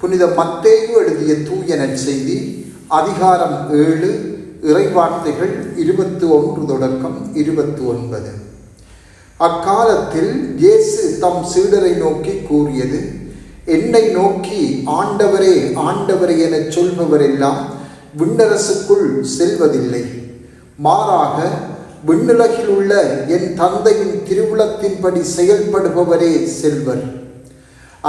புனித மத்தேயு எழுதிய தூய நற்செய்தி அதிகாரம் ஏழு இறைவார்த்தைகள் இருபத்தி ஒன்று தொடக்கம் இருபத்தி ஒன்பது அக்காலத்தில் இயேசு தம் சீடரை நோக்கி கூறியது என்னை நோக்கி ஆண்டவரே ஆண்டவரே எனச் சொல்பவரெல்லாம் விண்ணரசுக்குள் செல்வதில்லை. மாறாக விண்ணுலகில் உள்ள என் தந்தையின் திருவுளத்தின்படி செயல்படுபவரே செல்வர்.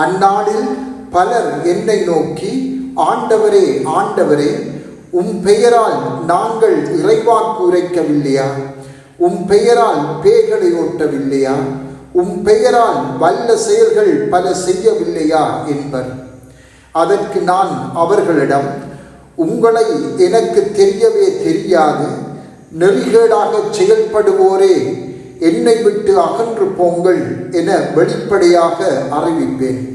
அந்நாளில் பலர் என்னை நோக்கி ஆண்டவரே ஆண்டவரே உம் பெயரால் நாங்கள் இறைவாக்கு உரைக்கவில்லையா? உம் பெயரால் பேய்களை ஓட்டவில்லையா? உம் பெயரால் வல்ல செயல்கள் பல செய்யவில்லையா? என்பர். அதற்கு நான் அவர்களிடம் உங்களை எனக்கு தெரியவே தெரியாது. நெறிகேடாக செயல்படுவோரே என்னை விட்டு அகன்று போங்கள் என வெளிப்படையாக அறிவிப்பேன்.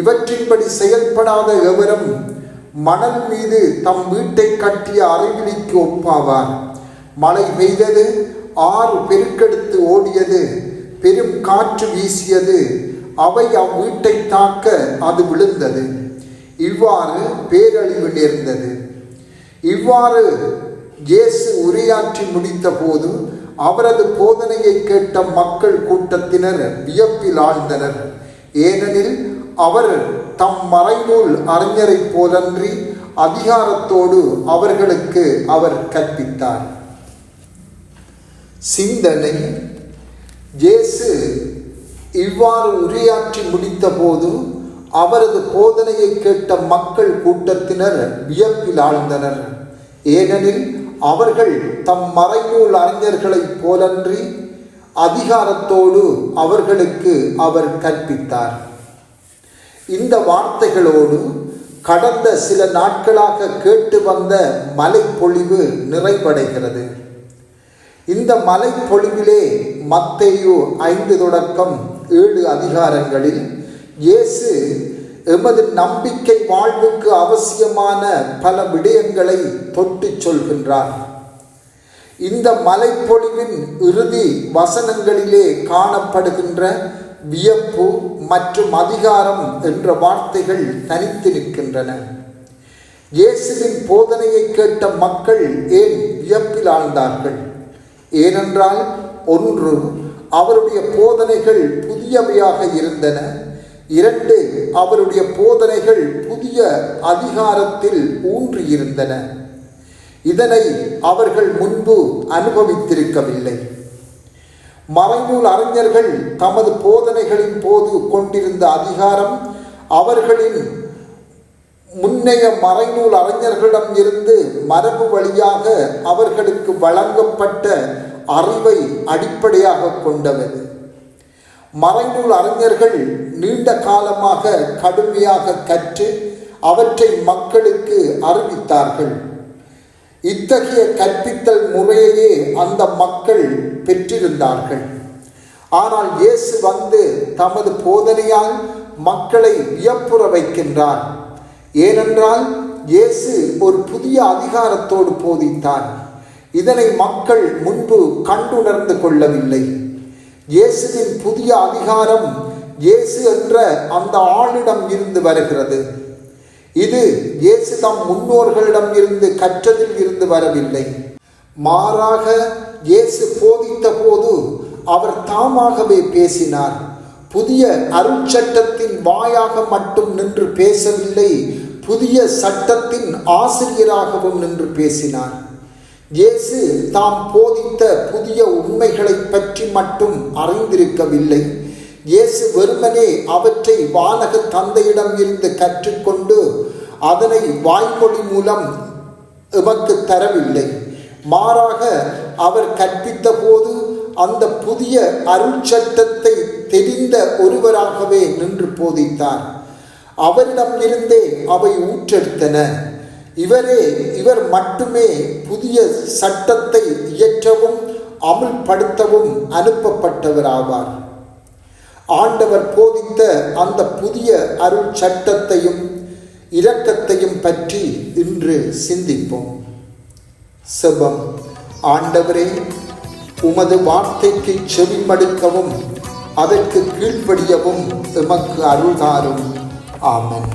இவற்றின்படி செயல்படாத எவரும் மணல் மீது தம் வீட்டை கட்டிய அறிவிலிக்கு ஒப்பாவார். மழை பெய்தது ஆறு பெருக்கெடுத்து ஓடியது பெரும் காற்று வீசியது அவை அவ்வீட்டை தாக்க அது விழுந்தது. இவ்வாறு பேரழிவு நேர்ந்தது. இவ்வாறு இயேசு உரையாற்றி முடித்த போது அவரது போதனையை கேட்ட மக்கள் கூட்டத்தினர் வியப்பில் ஆழ்ந்தனர். ஏனெனில் அவர் தம் மறைநூல் அறிஞரைப் போலன்றி அதிகாரத்தோடு அவர்களுக்கு அவர் கற்பித்தார். சிந்தனை. இயேசு இவ்வாறு உரையாற்றி முடித்த போது அவரது போதனையை கேட்ட மக்கள் கூட்டத்தினர் வியப்பில் ஆழ்ந்தனர். ஏனெனில் அவர்கள் தம் மறைநூல் அறிஞர்களைப் போலன்றி அதிகாரத்தோடு அவர்களுக்கு அவர் கற்பித்தார். இந்த வார்த்தைகளோடு கடந்த சில நாட்களாக கேட்டு வந்த மலைப்பொழிவு நிறைவடைகிறது. இந்த மலைப்பொழிவிலே மத்தேயு ஐந்து தொடக்கம் ஏழு அதிகாரங்களில் இயேசு எமது நம்பிக்கை வாழ்வுக்கு அவசியமான பல விடயங்களை தொட்டு சொல்கின்றார். இந்த மலைப்பொழிவின் இறுதி வசனங்களிலே காணப்படுகின்ற வியப்பு மற்றும் அதிகாரம் என்ற வார்த்தைகள் தனித்து நிற்கின்றன. இயேசுவின் போதனையை கேட்ட மக்கள் ஏன் வியப்பில் ஆழ்ந்தார்கள்? ஏனென்றால் ஒன்று அவருடைய போதனைகள் புதியவையாக இருந்தன. இரண்டு அவருடைய போதனைகள் புதிய அதிகாரத்தில் ஊன்றியிருந்தன. இதனை அவர்கள் முன்பு அனுபவித்திருக்கவில்லை. மறைநூல் அறிஞர்கள் தமது போதனைகளின் போது கொண்டிருந்த அதிகாரம் அவர்களின் முன்னைய மறைநூல் அறிஞர்களிடம் இருந்து மரபு வழியாக அவர்களுக்கு வழங்கப்பட்ட அறிவை அடிப்படையாக கொண்டவர் மறைநூல் அறிஞர்கள் நீண்ட காலமாக கடுமையாக கற்று அவற்றை மக்களுக்கு அறிவித்தார்கள். இத்தகைய கற்பித்தல் முறையையே அந்த மக்கள் பெற்றிருந்தார்கள். ஆனால் இயேசு வந்து தமது போதனையால் மக்களை வியப்புற வைக்கின்றார். ஏனென்றால் இயேசு ஒரு புதிய அதிகாரத்தோடு போதித்தார். இதனை மக்கள் முன்பு கண்டுணர்ந்து கொள்ளவில்லை. இயேசுவின் புதிய அதிகாரம் இயேசு என்ற அந்த ஆளிடம் இருந்து வருகிறது. இது இயேசு தம் முன்னோர்களிடம் இருந்து கற்றதில் இருந்து வரவில்லை. மாறாக இயேசு போதித்த போது அவர் தாமாகவே பேசினார். புதிய அருட்சட்டத்தின் வாயாக மட்டும் நின்று பேசவில்லை புதிய சட்டத்தின் ஆசிரியராகவும் நின்று பேசினார். இயேசு தாம் போதித்த புதிய உண்மைகளை பற்றி மட்டும் அறிந்திருக்கவில்லை. இயேசு வெறுமனே அவற்றை வானக தந்தையிடம் இருந்து கற்றுக்கொண்டு அதனை வாய்மொழி மூலம் எமக்கு தரவில்லை. மாறாக அவர் கற்பித்த போது அந்த புதிய அருட்சட்டத்தை தெரிந்த ஒருவராகவே நின்று போதித்தார். அவரிடம் இருந்தே அவை ஊற்றெடுத்தன. இவரே இவர் மட்டுமே புதிய சட்டத்தை இயற்றவும் அமுல்படுத்தவும் அனுப்பப்பட்டவராவார். ஆண்டவர் போதித்த அந்த புதிய அருள் சட்டத்தையும் இரக்கத்தையும் பற்றி இன்று சிந்திப்போம். செபம். ஆண்டவரே உமது வார்த்தைக்கு செவிமடுக்கவும் அதற்கு கீழ்ப்படியவும் எமக்கு அருள்தாரும். ஆமன்.